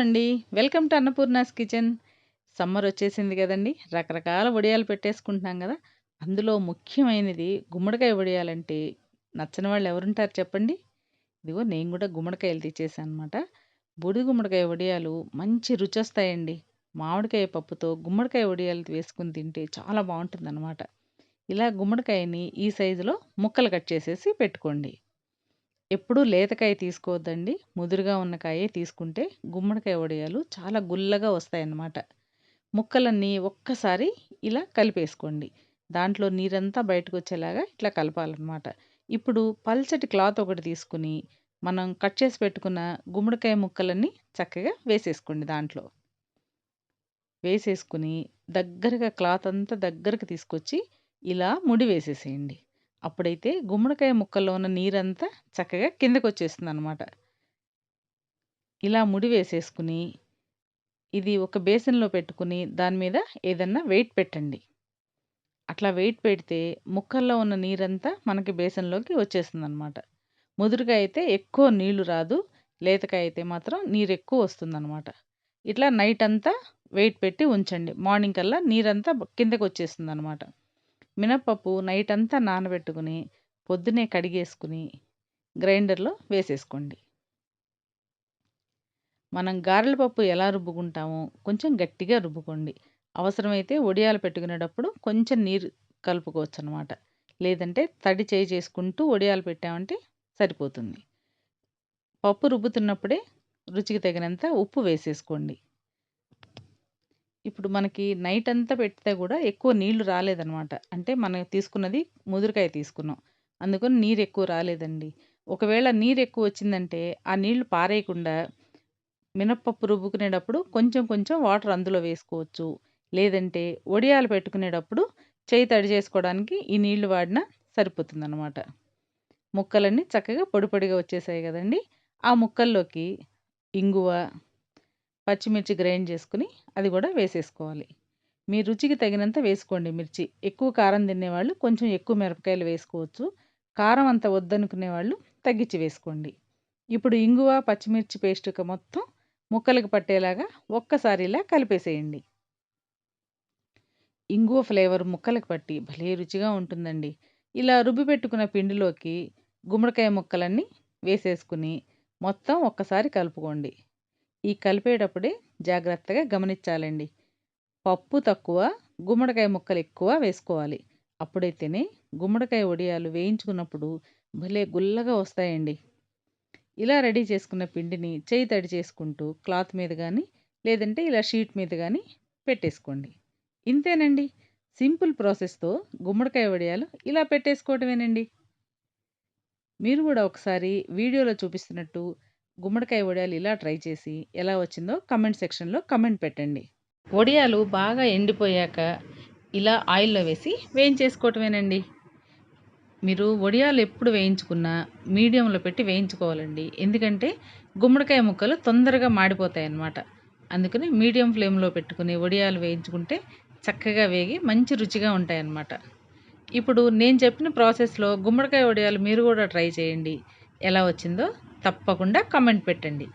అండి. Welcome to Annapurna's kitchen. Summer వచ్చేసింది కదండి రకరకాల వడియాలు పెట్టేసుకుంటున్నాం కదా అందులో ముఖ్యమైనది గుమ్మడికాయ వడియాలంటే నచ్చని వాళ్ళు ఎవరుంటారు చెప్పండి? ఇదిగో నేను కూడా గుమ్మడికాయలు తెచ్చేసాననమాట. బుడి గుమ్మడికాయ వడియాలు మంచి రుచి వస్తాయండి మామిడికాయ పప్పుతో గుమ్మడికాయ వడియాలు వేసుకొని తింటే చాలా బావుంటుందనమాట. ఇలా గుమ్మడికాయని ఈ సైజులో ముక్కలు కట్ చేసేసి పెట్టుకోండి. ఎప్పుడూ లేతకాయ తీసుకోవద్దండి. ముదురుగా ఉన్న కాయే తీసుకుంటే గుమ్మడికాయ వడియాలు చాలా గుల్లగా వస్తాయన్నమాట. ముక్కలన్నీ ఒక్కసారి ఇలా కలిపేసుకోండి. దాంట్లో నీరంతా బయటకొచ్చేలాగా ఇట్లా కలపాలనమాట. ఇప్పుడు పల్చటి క్లాత్ ఒకటి తీసుకొని, మనం కట్ చేసి పెట్టుకున్న గుమ్మడికాయ ముక్కలన్నీ చక్కగా వేసేసుకోండి దాంట్లో. వేసేసుకొని దగ్గరగా క్లాత్ అంతా దగ్గరకు తీసుకొచ్చి ఇలా ముడి వేసేసేయండి. అప్పుడైతే గుమ్మడికాయ ముక్కల్లో ఉన్న నీరంతా చక్కగా కిందకు వచ్చేస్తుంది అనమాట ఇలా ముడి వేసేసుకుని, ఇది ఒక బేసిన్‌లో పెట్టుకుని దాని మీద ఏదన్నా వెయిట్ పెట్టండి. అట్లా వెయిట్ పెడితే ముక్కల్లో ఉన్న నీరంతా మనకి బేసిన్‌లోకి వచ్చేస్తుందనమాట. ముదురుగా అయితే ఎక్కువ నీళ్ళు రాదు. లేతకాయ అయితే మాత్రం నీరు ఎక్కువ వస్తుందనమాట. ఇట్లా నైట్ అంతా వెయిట్ పెట్టి ఉంచండి. మార్నింగ్ కల్లా నీరంతా కిందకి వచ్చేస్తుంది అనమాట మినపప్పు నైట్ అంతా నానబెట్టుకుని పొద్దున్నే కడిగేసుకొని, గ్రైండర్‌లో వేసేసుకోండి. మనం గారెల పప్పు ఎలా రుబ్బుకుంటామో కొంచెం గట్టిగా రుబ్బుకోండి. అవసరమైతే వడియాలు పెట్టుకునేటప్పుడు కొంచెం నీరు కలుపుకోవచ్చు అనమాట లేదంటే తడి చేయి చేసుకుంటూ వడియాలు పెట్టామంటే సరిపోతుంది. పప్పు రుబ్బుతున్నప్పుడే రుచికి తగినంత ఉప్పు వేసేసుకోండి. ఇప్పుడు మనకి నైట్ అంతా పెడితే కూడా ఎక్కువ నీళ్ళు రాలేదనమాట. అంటే మనం తీసుకున్నది ముదురుకాయ తీసుకున్నాం. అందుకని నీరు ఎక్కువ రాలేదండి. ఒకవేళ నీరు ఎక్కువ వచ్చిందంటే ఆ నీళ్ళు పారేయకుండా మినప్పప్పు రుబ్బుకునేటప్పుడు కొంచెం కొంచెం వాటర్ అందులో వేసుకోవచ్చు. లేదంటే వడియాలు పెట్టుకునేటప్పుడు చేయి తడి చేసుకోవడానికి ఈ నీళ్ళు వాడినా సరిపోతుందనమాట. ముక్కలన్నీ చక్కగా పొడి పొడిగా వచ్చేసాయి కదండి ఆ ముక్కల్లోకి ఇంగువ, పచ్చిమిర్చి గ్రైండ్ చేసుకుని అది కూడా వేసేసుకోవాలి. మీ రుచికి తగినంత వేసుకోండి మిర్చి. ఎక్కువ కారం తినేవాళ్ళు కొంచెం ఎక్కువ మిరపకాయలు వేసుకోవచ్చు. కారం అంత వద్దనుకునే వాళ్ళు తగ్గించి వేసుకోండి. ఇప్పుడు ఇంగువ, పచ్చిమిర్చి పేస్ట్ మొత్తం ముక్కలకు పట్టేలాగా ఒక్కసారి ఇలా కలిపేసేయండి. ఇంగువ ఫ్లేవర్ ముక్కలకు పట్టి భలే రుచిగా ఉంటుందండి. ఇలా రుబ్బి పెట్టుకున్న పిండిలోకి గుమ్మడికాయ ముక్కలన్నీ వేసేసుకుని మొత్తం ఒక్కసారి కలుపుకోండి. ఈ కలిపేటప్పుడే జాగ్రత్తగా గమనించాలండి. పప్పు తక్కువ, గుమ్మడికాయ ముక్కలు ఎక్కువ వేసుకోవాలి. అప్పుడైతేనే గుమ్మడికాయ వడియాలు వేయించుకున్నప్పుడు భలే గుల్లగా వస్తాయండి. ఇలా రెడీ చేసుకున్న పిండిని చేయి తడి చేసుకుంటూ క్లాత్ మీద కానీ లేదంటే ఇలా షీట్ మీద కానీ పెట్టేసుకోండి. ఇంతేనండి. సింపుల్ ప్రాసెస్‌తో గుమ్మడికాయ వడియాలు ఇలా పెట్టేసుకోవటమేనండి. మీరు కూడా ఒకసారి వీడియోలో చూపిస్తున్నట్టు గుమ్మడికాయ వడియాలు ఇలా ట్రై చేసి ఎలా వచ్చిందో కమెంట్ సెక్షన్‌లో కామెంట్ పెట్టండి. వడియాలు బాగా ఎండిపోయాక ఇలా ఆయిల్‌లో వేసి వేయించేసుకోవటమేనండి. మీరు వడియాలు ఎప్పుడు వేయించుకున్నా మీడియంలో పెట్టి వేయించుకోవాలండి. ఎందుకంటే గుమ్మడికాయ ముక్కలు తొందరగా మాడిపోతాయన్నమాట. అందుకని మీడియం ఫ్లేమ్‌లో పెట్టుకుని వడియాలు వేయించుకుంటే చక్కగా వేగి మంచి రుచిగా ఉంటాయన్నమాట. ఇప్పుడు నేను చెప్పిన ప్రాసెస్‌లో గుమ్మడికాయ వడియాలు మీరు కూడా ట్రై చేయండి. ఎలా వచ్చిందో తప్పకుండా కమెంట్ పెట్టండి.